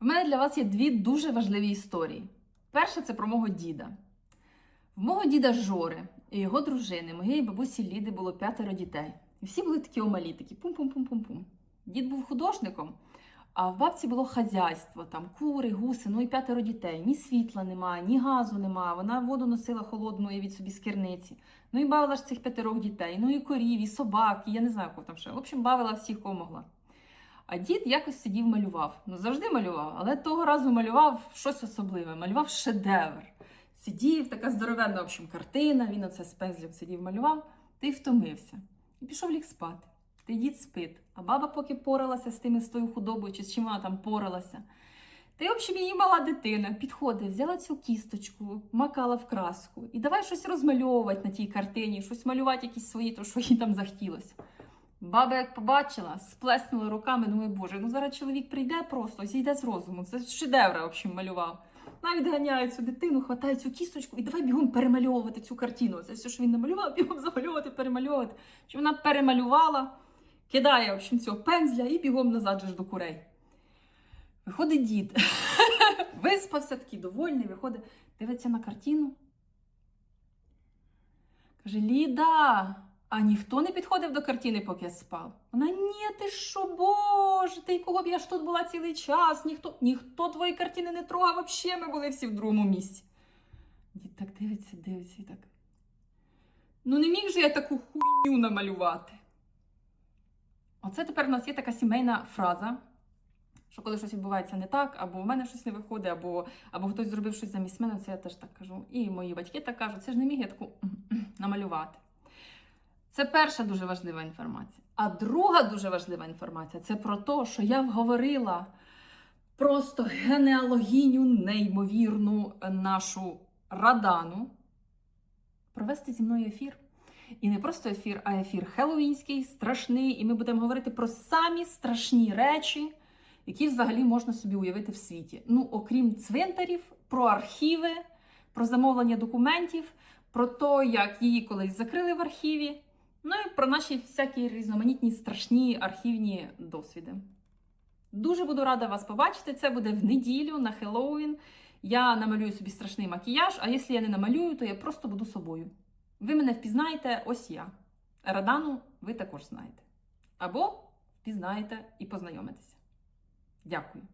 В мене для вас є дві дуже важливі історії. Перша це про мого діда. В мого діда Жори і його дружини, моєї бабусі Ліди було п'ятеро дітей. І всі були такі омалі, такі пум-пум-пум-пум-пум. Дід був художником, а в бабці було хазяйство, там кури, гуси, ну і п'ятеро дітей. Ні світла немає, ні газу немає. Вона воду носила холодну від собі з керниці. Ну і бавила ж цих п'ятерох дітей, ну і корів, і собак, і я не знаю, кого там ще. В общем, бавила всіх, кого могла. А дід якось сидів малював. Ну, завжди малював, але того разу малював щось особливе, малював шедевр. Сидів, така здоровенна, в общем, картина, він оце з пензлем сидів, малював, та й втомився. І пішов ліг спати. Та й дід спить. А баба поки поралася з тими з тою худобою, чи з чим вона там поралася. Та й, в общем, її мала дитина підходить, взяла цю кісточку, макала в краску і давай щось розмальовувати на тій картині, щось малювати якісь свої, то що їй там захотілося. Баба, як побачила, сплеснула руками, думає, боже, ну зараз чоловік прийде просто, зійде з розуму. Це шедевра, в общем, малював. Навіть ганяє цю дитину, хватає цю кісточку і давай бігом перемальовувати цю картину. Це все, що він намалював, бігом замальовувати, перемальовувати. Що вона перемалювала, кидає в общем, цього пензля і бігом назад же ж до курей. Виходить дід, виспався такий довольний, виходить, дивиться на картину. Каже: Ліда, а ніхто не підходив до картини, поки я спав. Вона, ні, ти що, боже, ти кого б я ж тут була цілий час, ніхто, ніхто твої картини не трогав, взагалі ми були всі в другому місці. Дід так дивиться, дивиться і так. Ну, не міг же я таку хуйню намалювати. Оце тепер у нас є така сімейна фраза, що коли щось відбувається не так, або в мене щось не виходить, або, або хтось зробив щось замість мене, це я теж так кажу. І мої батьки так кажуть, це ж не міг я таку намалювати. Це перша дуже важлива інформація. А друга дуже важлива інформація це про те, що я говорила просто генеалогіню, неймовірну нашу радану провести зі мною ефір. І не просто ефір, а ефір хеллоуінський, страшний. І ми будемо говорити про самі страшні речі, які взагалі можна собі уявити в світі. Ну, окрім цвинтарів, про архіви, про замовлення документів, про те, як її колись закрили в архіві. Ну і про наші всякі різноманітні страшні архівні досвіди. Дуже буду рада вас побачити. Це буде в неділю на Хеллоуін. Я намалюю собі страшний макіяж, а якщо я не намалюю, то я просто буду собою. Ви мене впізнаєте, ось я. Радану ви також знаєте. Або впізнаєте і познайомитеся. Дякую.